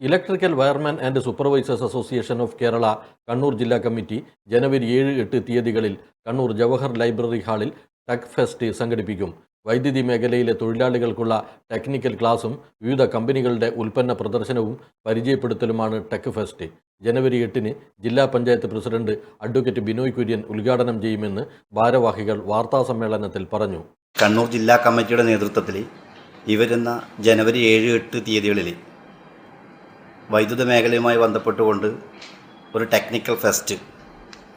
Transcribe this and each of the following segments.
Electrical wireman and supervisors association of Kerala Kannur ജില്ലാ committee ജനുവരി ഏഴ് എട്ട് തീയതികളിൽ കണ്ണൂർ ജവഹർ ലൈബ്രറി ഹാളിൽ ടെക് ഫെസ്റ്റ് സംഘടിപ്പിക്കും. വൈദ്യുതി മേഖലയിലെ തൊഴിലാളികൾക്കുള്ള ടെക്നിക്കൽ ക്ലാസും വിവിധ കമ്പനികളുടെ ഉൽപ്പന്ന പ്രദർശനവും പരിചയപ്പെടുത്തലുമാണ് ടെക് ഫെസ്റ്റ് ജനുവരി എട്ടിന് ജില്ലാ പഞ്ചായത്ത് പ്രസിഡന്റ് അഡ്വക്കേറ്റ് ബിനോയ് കുര്യൻ ഉദ്ഘാടനം ചെയ്യുമെന്ന് ഭാരവാഹികൾ വാർത്താസമ്മേളനത്തിൽ പറഞ്ഞു. കണ്ണൂർ ജില്ലാ കമ്മിറ്റിയുടെ നേതൃത്വത്തിൽ ഇവരുന്ന ജനുവരി ഏഴ് എട്ട് തീയതികളിൽ വൈദ്യുത മേഖലയുമായി ബന്ധപ്പെട്ടുകൊണ്ട് ഒരു ടെക്നിക്കൽ ഫെസ്റ്റ്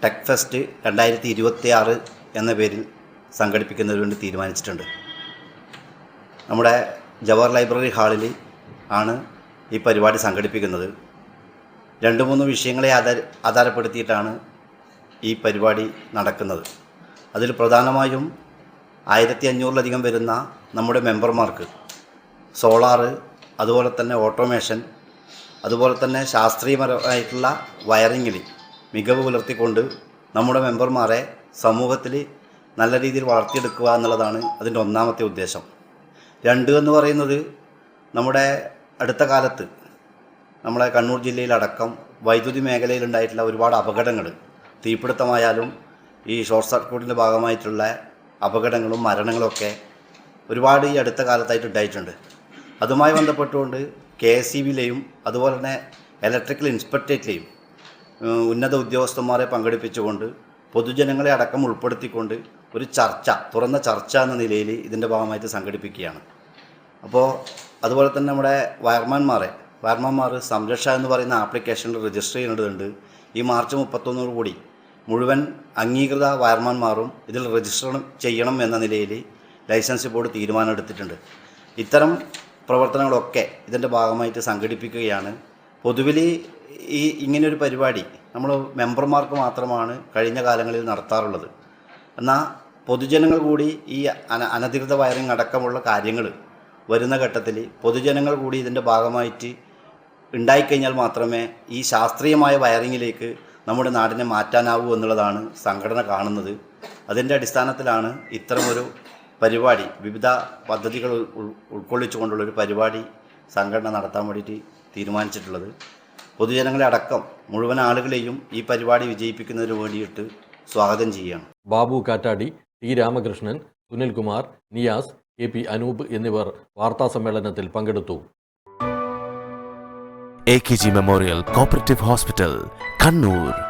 ടെക് ഫെസ്റ്റ് രണ്ടായിരത്തി ഇരുപത്തി ആറ് എന്ന പേരിൽ സംഘടിപ്പിക്കുന്നതിന് വേണ്ടി തീരുമാനിച്ചിട്ടുണ്ട്. നമ്മുടെ ജവഹർ ലൈബ്രറി ഹാളിൽ ആണ് ഈ പരിപാടി സംഘടിപ്പിക്കുന്നത്. രണ്ട് മൂന്ന് വിഷയങ്ങളെ ആധാര ആധാരപ്പെടുത്തിയിട്ടാണ് ഈ പരിപാടി നടക്കുന്നത്. അതിൽ പ്രധാനമായും ആയിരത്തി അഞ്ഞൂറിലധികം വരുന്ന നമ്മുടെ മെമ്പർമാർക്ക് സോളാറ് അതുപോലെ തന്നെ ഓട്ടോമേഷൻ അതുപോലെ തന്നെ ശാസ്ത്രീയപരമായിട്ടുള്ള വയറിങ്ങിൽ മികവ് പുലർത്തിക്കൊണ്ട് നമ്മുടെ മെമ്പർമാരെ സമൂഹത്തിൽ നല്ല രീതിയിൽ വളർത്തിയെടുക്കുക എന്നുള്ളതാണ് അതിന്റെ ഒന്നാമത്തെ ഉദ്ദേശം. രണ്ട് എന്ന് പറയുന്നത് നമ്മുടെ അടുത്ത കാലത്ത് നമ്മളെ കണ്ണൂർ ജില്ലയിലടക്കം വൈദ്യുതി മേഖലയിലുണ്ടായിട്ടുള്ള ഒരുപാട് അപകടങ്ങൾ തീപിടുത്തമായാലും ഈ ഷോർട്ട് സർക്യൂട്ടിന്റെ ഭാഗമായിട്ടുള്ള അപകടങ്ങളും മരണങ്ങളൊക്കെ ഒരുപാട് ഈ അടുത്ത കാലത്തായിട്ട് ഉണ്ടായിട്ടുണ്ട്. അതുമായി ബന്ധപ്പെട്ടുകൊണ്ട് കെ എസ് സി ബിയിലെയും അതുപോലെ തന്നെ ഇലക്ട്രിക്കൽ ഇൻസ്പെക്ടറേറ്റിലെയും ഉന്നത ഉദ്യോഗസ്ഥന്മാരെ പങ്കെടുപ്പിച്ചുകൊണ്ട് പൊതുജനങ്ങളെ അടക്കം ഉൾപ്പെടുത്തിക്കൊണ്ട് ഒരു ചർച്ച തുറന്ന ചർച്ച എന്ന നിലയിൽ ഇതിന്റെ ഭാഗമായിട്ട് സംഘടിപ്പിക്കുകയാണ്. അപ്പോൾ അതുപോലെ തന്നെ നമ്മുടെ വയർമാന്മാരെ വയർമാന്മാർ സംരക്ഷ എന്ന് പറയുന്ന ആപ്ലിക്കേഷനിൽ രജിസ്റ്റർ ചെയ്യേണ്ടതുണ്ട് ഈ മാർച്ച് മുപ്പത്തൊന്നോട് കൂടി മുഴുവൻ അംഗീകൃത വയർമാന്മാരും ഇതിൽ രജിസ്റ്റർ ചെയ്യണം എന്ന നിലയിൽ ലൈസൻസ് ബോർഡ് തീരുമാനമെടുത്തിട്ടുണ്ട്. ഇത്തരം പ്രവർത്തനങ്ങളൊക്കെ ഇതിന്റെ ഭാഗമായിട്ട് സംഘടിപ്പിക്കുകയാണ്. പൊതുവിൽ ഈ ഇങ്ങനെയൊരു പരിപാടി നമ്മൾ മെമ്പർമാർക്ക് മാത്രമാണ് കഴിഞ്ഞ കാലങ്ങളിൽ നടത്താറുള്ളത്. എന്നാൽ പൊതുജനങ്ങൾ കൂടി ഈ അന അനധികൃത വയറിംഗ് അടക്കമുള്ള കാര്യങ്ങൾ വരുന്ന ഘട്ടത്തിൽ പൊതുജനങ്ങൾ കൂടി ഇതിന്റെ ഭാഗമായിട്ട് ഉണ്ടായിക്കഴിഞ്ഞാൽ മാത്രമേ ഈ ശാസ്ത്രീയമായ വയറിങ്ങിലേക്ക് നമ്മുടെ നാടിനെ മാറ്റാനാവൂ എന്നുള്ളതാണ് സംഘടന കാണുന്നത്. അതിന്റെ അടിസ്ഥാനത്തിലാണ് ഇത്തരമൊരു പരിപാടി വിവിധ പദ്ധതികൾ ഉൾ- ഉൾക്കൊള്ളിച്ചുകൊണ്ടുള്ളൊരു പരിപാടി സംഘടന നടത്താൻ വേണ്ടിയിട്ട് തീരുമാനിച്ചിട്ടുള്ളത്. പൊതുജനങ്ങളെ അടക്കം മുഴുവൻ ആളുകളെയും ഈ പരിപാടി വിജയിപ്പിക്കുന്നതിന് വേണ്ടിയിട്ട് സ്വാഗതം ചെയ്യുകയാണ്. Babu Kattadi T Ramakrishnan Sunilkumar Niyas K P Anoop എന്നിവർ വാർത്താ സമ്മേളനത്തിൽ പങ്കെടുത്തു. A K G memorial cooperative hospital Kannur